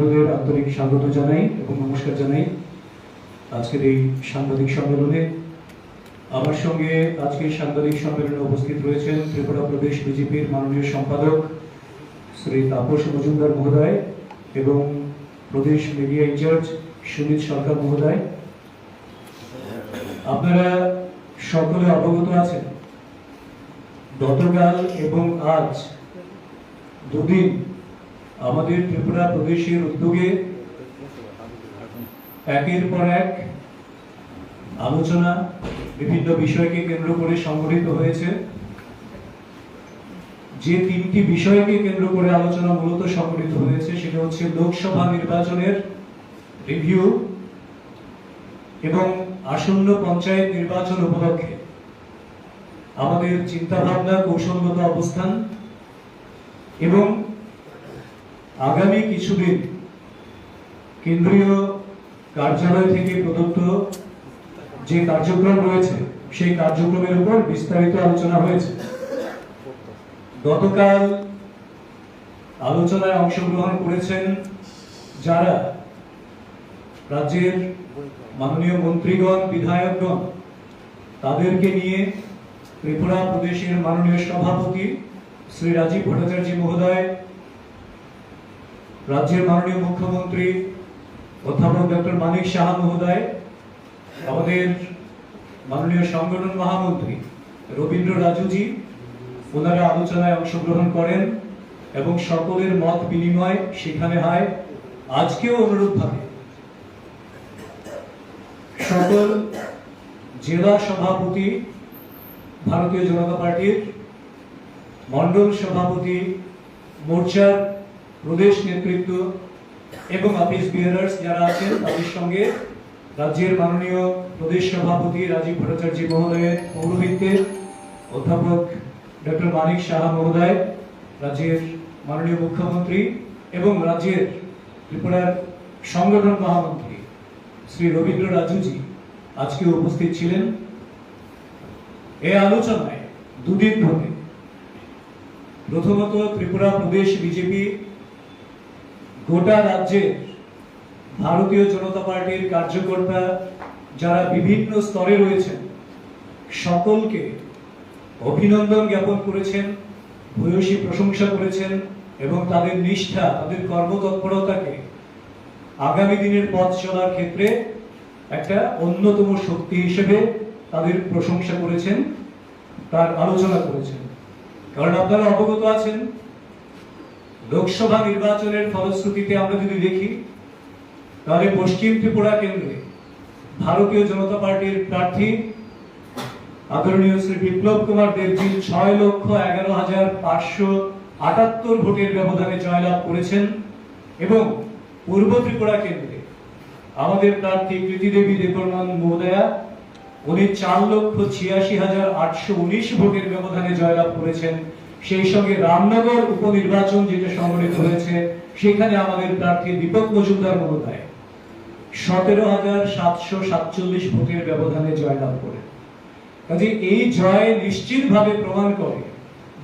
বন্ধুদের আন্তরিক স্বাগত জানাই এবং নমস্কার জানাই আজকের এই সাংবাদিক সম্মেলনে। আমার সঙ্গে আজকের সাংবাদিক সম্মেলনে উপস্থিত রয়েছেন ত্রিপুরা প্রদেশ বিজেপির মাননীয় সম্পাদক শ্রী তাপস মজুমদার মহোদয় এবং প্রদেশ মিডিয়া ইনচার্জ সুমিত সরকার মহোদয়। আপনারা সকলে অবগত আছেন, গতকাল এবং আজ দুদিন আমাদের ত্রিপুরা প্রদেশের উদ্যোগে একের পর এক আলোচনা বিভিন্ন বিষয়কে কেন্দ্র করে সংগঠিত হয়েছে। যে তিনটি বিষয়কে কেন্দ্র করে আলোচনা মূলত সংগঠিত হয়েছে সেটা হচ্ছে লোকসভা নির্বাচনের রিভিউ এবং আসন্ন পঞ্চায়েত নির্বাচন উপলক্ষে। আমাদের চিন্তাভাবনা, কৌশলগত অবস্থান এবং আগামী কিছুদিন কেন্দ্রীয় কার্যালয় থেকে প্রদত্ত যে কার্যক্রম রয়েছে, সেই কার্যক্রমের উপর বিস্তারিত আলোচনা হয়েছে। গতকাল আলোচনায় অংশগ্রহণ করেছেন যারা রাজ্যের মাননীয় মন্ত্রীগণ, বিধায়কগণ, তাদেরকে নিয়ে ত্রিপুরা প্রদেশের মাননীয় সভাপতি শ্রী রাজীব ভট্টাচার্য মহোদয় রাজ্যের মাননীয় মুখ্যমন্ত্রী, অধ্যাপক ডক্টর মানিক সাহা মহোদয়, আমাদের মাননীয় সংগঠন মহামন্ত্রী রবীন্দ্র রাজুজি, ওনারা আলোচনায় অংশগ্রহণ করেন এবং সকলের মত বিনিময় সেখানে হয়। আজকেও অনুরূপভাবে সকল জেলা সভাপতি, ভারতীয় জনতা পার্টির মন্ডল সভাপতি, মোর্চার প্রদেশ নেতৃত্ব এবং অফিস বিয়ারার্স যারা আছেন, তাদের সঙ্গে রাজ্যের মাননীয় প্রদেশ সভাপতি রাজীব ভট্টাচার্য মহোদয়ের পৌরোহিত্যে অধ্যাপক ডক্টর মানিক সাহা মহোদয়, রাজ্যের মাননীয় মুখ্যমন্ত্রী এবং রাজ্যের ত্রিপুরার সংগঠন মহামন্ত্রী শ্রী রবীন্দ্র রাজুজি আজকে উপস্থিত ছিলেন। এই আলোচনায় দুদিন ধরে প্রথমত ত্রিপুরা প্রদেশ বিজেপি গোটা রাজ্যে ভারতীয় জনতা পার্টির কার্যকর্তা যারা বিভিন্ন স্তরে রয়েছেন, সকলকে অভিনন্দন জ্ঞাপন করেছেন, ভূয়সী প্রশংসা করেছেন এবং তাদের নিষ্ঠা, তাদের কর্মতৎপরতাকে আগামী দিনের পথ চলার ক্ষেত্রে একটা অন্যতম শক্তি হিসেবে তাদের প্রশংসা করেছেন, তার আলোচনা করেছেন। কারণ আপনারা অবগত আছেন লোকসভা নির্বাচনের ফলশ্রুতিতে আমরা যদি দেখি, তাহলে পশ্চিম ত্রিপুরা কেন্দ্রে ভারতীয় জনতা পার্টির প্রার্থী আদরণীয় শ্রী বিপ্লব কুমার দেবজি ছয় লক্ষ এগারো হাজার পাঁচশো আটাত্তর ভোটের ব্যবধানে জয়লাভ করেছেন এবং পূর্ব ত্রিপুরা কেন্দ্রে আমাদের প্রার্থী কৃতি দেবী দেববর্মন মহোদয়া, উনি চার লক্ষ ছিয়াশি হাজার আটশো উনিশ ভোটের ব্যবধানে জয়লাভ করেছেন। সেই সঙ্গে রামনগর উপনির্বাচন যেটা সংগঠিত হয়েছে, সেখানে আমাদের প্রার্থী দীপক মজুমদার মহোদয় সতেরো হাজার সাতশো সাতচল্লিশ ভোটের ব্যবধানে জয়লাভ করেন কাজে এই জয় নিশ্চিতভাবে প্রমাণ করে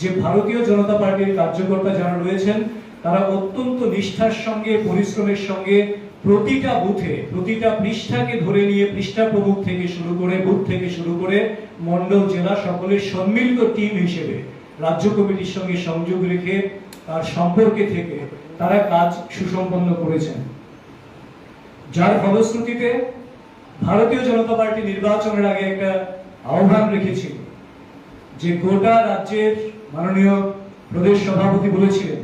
যে ভারতীয় জনতা পার্টির কার্যকর্তা যারা রয়েছেন, তারা অত্যন্ত নিষ্ঠার সঙ্গে, পরিশ্রমের সঙ্গে প্রতিটা বুথে, প্রতিটা পৃষ্ঠাকে ধরে নিয়ে পৃষ্ঠা প্রমুখ থেকে শুরু করে, বুথ থেকে শুরু করে মন্ডল জেলা সকলের সম্মিলিত টিম হিসেবে রাজ্য কমিটির সঙ্গে সংযোগ রেখে তার সম্পর্কে থেকে তারা কাজ সুসম্পন্ন করেছেন। যার ফলশ্রুতিতে ভারতীয় জনতা পার্টি নির্বাচনের আগে একটা আহ্বান রেখেছিল, যে গোটা রাজ্যের মাননীয় প্রদেশ সভাপতি বলেছিলেন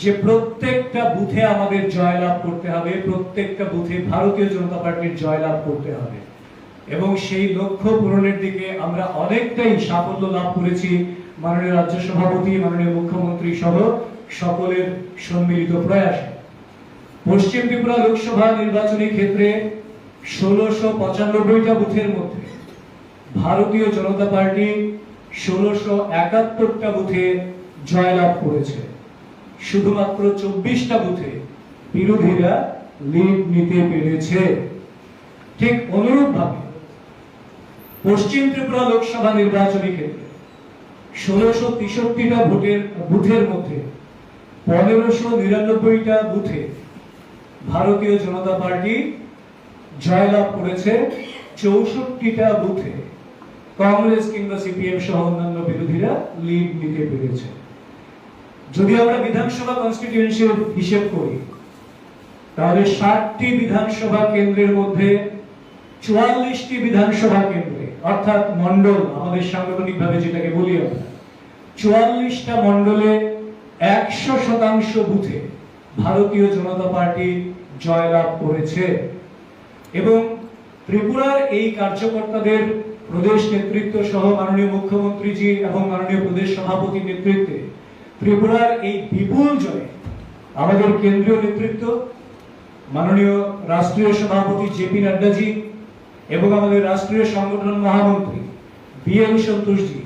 যে প্রত্যেকটা বুথে আমাদের জয়লাভ করতে হবে, প্রত্যেকটা বুথে ভারতীয় জনতা পার্টির জয়লাভ করতে হবে। এবং সেই লক্ষ্য পূরণের দিকে আমরা অনেকটাই সাফল্য লাভ করেছি। মাননীয় রাজ্য সভাপতি, মাননীয় মুখ্যমন্ত্রী সহ সকলের সম্মিলিত প্রয়াসে। পশ্চিম ত্রিপুরা লোকসভা নির্বাচনী ক্ষেত্রে ষোলোশো পঁচানব্বইটা বুথের মধ্যে ভারতীয় জনতা পার্টি ষোলোশো একাত্তরটা বুথে জয়লাভ করেছে। শুধুমাত্র চব্বিশটা বুথে বিরোধীরা লিড নিতে পেরেছে। ঠিক অনুরূপভাবে পশ্চিম ত্রিপুরা লোকসভা নির্বাচনী ক্ষেত্রে ষোলোশো তেষট্টিটা ভোটের, বুথের মধ্যে, পনেরোশো নিরানব্বইটা বুথে ভারতীয় জনতা পার্টি জয়লাভ করেছে চৌষট্টিটা বুথে। কংগ্রেস কিংবা সিপিএম সহ অন্যান্য বিরোধীরা লিড নিতে পেরেছে। যদি আমরা বিধানসভা কনস্টিটিউয়েন্সির হিসেব করি, তাহলে ষাটটি বিধানসভা কেন্দ্রের মধ্যে চুয়াল্লিশটি বিধানসভা কেন্দ্রে অর্থাৎ মন্ডল আমাদের সাংগঠনিক ভাবে যেটাকে বলি চুয়াল্লিশটা মন্ডলে একশো শতাংশ বুথে ভারতীয় জনতা পার্টি জয়লাভ করেছে। এবং ত্রিপুরার এই কার্যকর্তাদের প্রদেশ নেতৃত্ব সহ মাননীয় মুখ্যমন্ত্রীজি এবং মাননীয় প্রদেশ সভাপতির নেতৃত্বে ত্রিপুরার এই বিপুল জয়ে আমাদের কেন্দ্রীয় নেতৃত্ব, মাননীয় রাষ্ট্রীয় সভাপতি জেপি নাড্ডাজি এবং আমাদের রাষ্ট্রীয় সংগঠন মহামন্ত্রী বি এল সন্তোষজি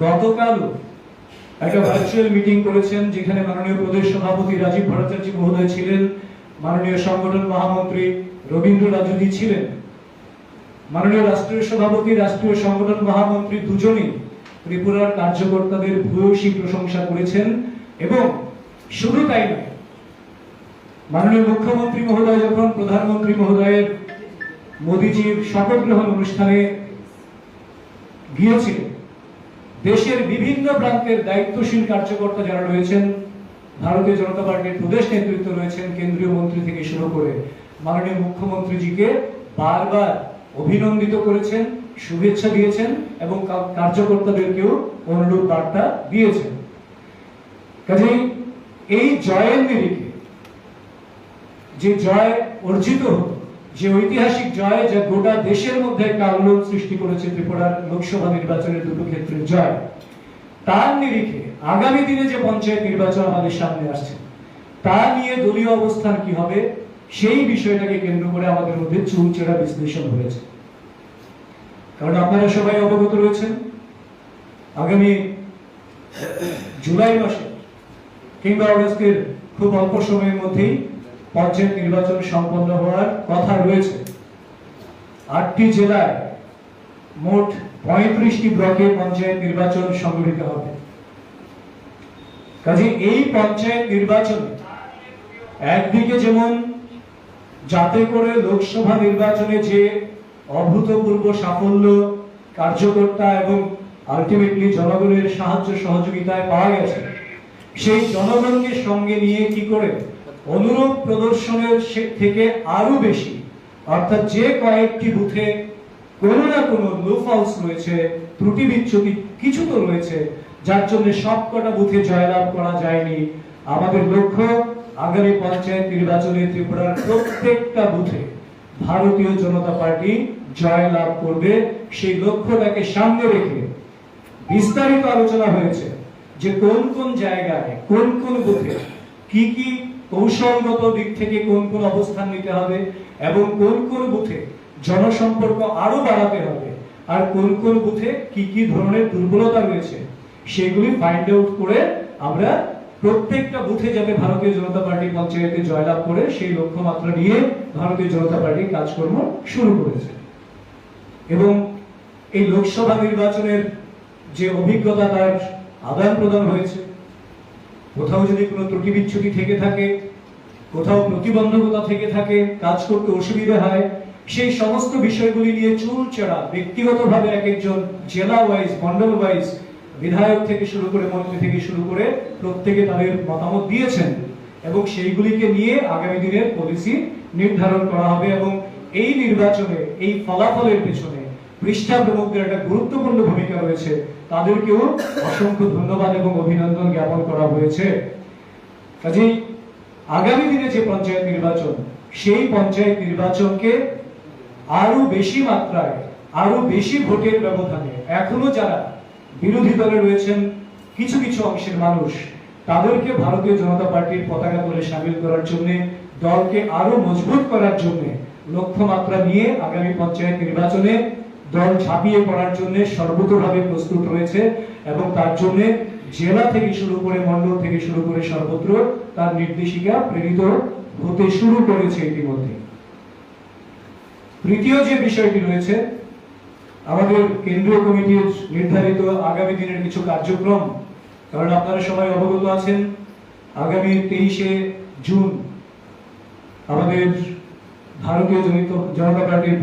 গতকালও একটা ভার্চুয়াল মিটিং করেছেন যেখানে মাননীয় প্রদেশ সভাপতি রাজীব ভট্টাচার্য মহোদয় ছিলেন, মাননীয় সংগঠন মহামন্ত্রী রবীন্দ্র রাজুজি ছিলেন। মাননীয় রাষ্ট্রীয় সভাপতি, রাষ্ট্রীয় সংগঠন মহামন্ত্রী দুজনেই ত্রিপুরার কার্যকর্তাদের ভূয়সী প্রশংসা করেছেন এবং শুধু তাই নয়, মাননীয় মুখ্যমন্ত্রী মহোদয় যখন প্রধানমন্ত্রী মহোদয়ের মোদীজির শপথ গ্রহণ অনুষ্ঠানে গিয়েছিলেন। দেশের বিভিন্ন প্রান্তের দায়িত্বশীল কার্যকর্তা যারা রয়েছেন, ভারতীয় জনতা পার্টির প্রদেশ নেতৃত্ব রয়েছেন, কেন্দ্রীয় মন্ত্রী থেকে শুরু করে মাননীয় মুখ্যমন্ত্রীজিকে বারবার অভিনন্দিত করেছেন, শুভেচ্ছা দিয়েছেন এবং কার্যকর্তাদেরকেও অনুরূপ বার্তা দিয়েছেন। কাজেই এই জয়ের নিরিখে যে জয় অর্জিত হতো যে ঐতিহাসিক জয় যা গোটা দেশের মধ্যে একটা আন্দোলন সৃষ্টি করেছে ত্রিপুরার লোকসভা নির্বাচনের দুটো ক্ষেত্রে জয়, তার নিরিখে আগামী দিনে যে পঞ্চায়েত নির্বাচন আমাদের সামনে আসছে, তা নিয়ে দলীয় অবস্থান কি হবে, সেই বিষয়টাকে কেন্দ্র করে আমাদের মধ্যে চুলচেরা বিশ্লেষণ হয়েছে। কারণ আপনারা সবাই অবগত রয়েছেন, আগামী জুলাই মাসে কিংবা অগস্টের খুব অল্প সময়ের মধ্যেই পঞ্চায়েত নির্বাচন সম্পন্ন হওয়ার কথা রয়েছে। আটটি জেলায় মোট পঁয়ত্রিশটি ব্লকে পঞ্চায়েত নির্বাচন সংগঠিত হবে। কাজে এই পঞ্চায়েত নির্বাচনে একদিকে যেমন যাতে করে লোকসভা নির্বাচনে যে অভূতপূর্ব সাফল্য, কার্যকর্তা এবং আলটিমেটলি জনগণের সাহায্য সহযোগিতায় পাওয়া গেছে, সেই জনগণকে সঙ্গে নিয়ে কি করে অনুরূপ প্রদর্শনের থেকে আরও বেশি, অর্থাৎ যে কয়েকটি বুথে কোনো না কোনো লুফলস রয়েছে, ত্রুটি বিচ্যুতি কিছু তো রয়েছে, যার জন্য সবকটা বুথে জয়লাভ করা যায়নি। আমাদের লক্ষ্য, আগামী পঞ্চায়েত নির্বাচনে ত্রিপুরার প্রত্যেকটা বুথে ভারতীয় জনতা পার্টি জয়লাভ করবে। সেই লক্ষ্যটাকে সামনে রেখে বিস্তারিত আলোচনা হয়েছে যে কোন কোন জায়গায়, কোন কোন বুথে কি কি কৌশলগত দিক থেকে কোন কোন অবস্থান নিতে হবে এবং কোন কোন বুথে জনসম্পর্ক আরও বাড়াতে হবে আর কোন কোন বুথে কি কি ধরনের দুর্বলতা রয়েছে সেগুলি ফাইন্ড আউট করে আমরা প্রত্যেকটা বুথে যাতে ভারতীয় জনতা পার্টি পঞ্চায়েতে জয়লাভ করে সেই লক্ষ্যমাত্রা নিয়ে ভারতীয় জনতা পার্টি কাজকর্ম শুরু করেছে। এবং এই লোকসভা নির্বাচনের যে অভিজ্ঞতা তার আদান প্রদান হয়েছে। কোথাও যদি কোনো ত্রুটি বিচ্ছুটি থেকে থাকে কোথাও প্রতিবন্ধকতা থেকে থাকে, কাজ করতে অসুবিধা হয়, সেই সমস্ত বিষয়গুলি নিয়ে চুল চেড়া ব্যক্তিগতভাবে এক একজন জেলা ওয়াইজ মন্ডল ওয়াইজ বিধায়ক থেকে শুরু করে মন্ত্রী থেকে শুরু করে প্রত্যেকে তাদের মতামত দিয়েছেন এবং সেইগুলিকে নিয়ে আগামী দিনের পলিসি নির্ধারণ করা হবে এবং এই নির্বাচনে, এই ফলাফলের পেছনে পৃষ্ঠা প্রমুখদের একটা গুরুত্বপূর্ণ ভূমিকা রয়েছে। তাদেরকেও অসংখ্য ধন্যবাদ এবং অভিনন্দন জ্ঞাপন করা হয়েছে। কাজেই আগামী দিনে যে পঞ্চায়েত নির্বাচন, সেই পঞ্চায়েত নির্বাচনকে আরও বেশি মাত্রায় আরও বেশি ভোটের ব্যবধানে, এখনও যারা বিরোধী দলে রয়েছেন, কিছু কিছু অংশের মানুষ, তাদেরকে ভারতীয় জনতা পার্টির পতাকা তোলে সামিল করার জন্য, দলকে আরও মজবুত করার জন্য, লক্ষ্যমাত্রা নিয়ে আগামী পঞ্চায়েত নির্বাচনে দল ঝাঁপিয়ে পড়ার জন্য সর্বতভাবে প্রস্তুত রয়েছে এবং তার জন্য জেলা থেকে শুরু করে মন্ডল থেকে শুরু করে সর্বত্র তার নির্দেশিকা প্রেরিত হতে শুরু করেছে ইতিমধ্যে। তৃতীয় যে বিষয়টি রয়েছে, আমাদের কেন্দ্রীয় কমিটির নির্ধারিত আগামী দিনের কিছু কার্যক্রম, কারণ আপনারা সবাই অবগত আছেন, আগামী তেইশে জুন আমাদের ভারতীয় জনিত পার্টির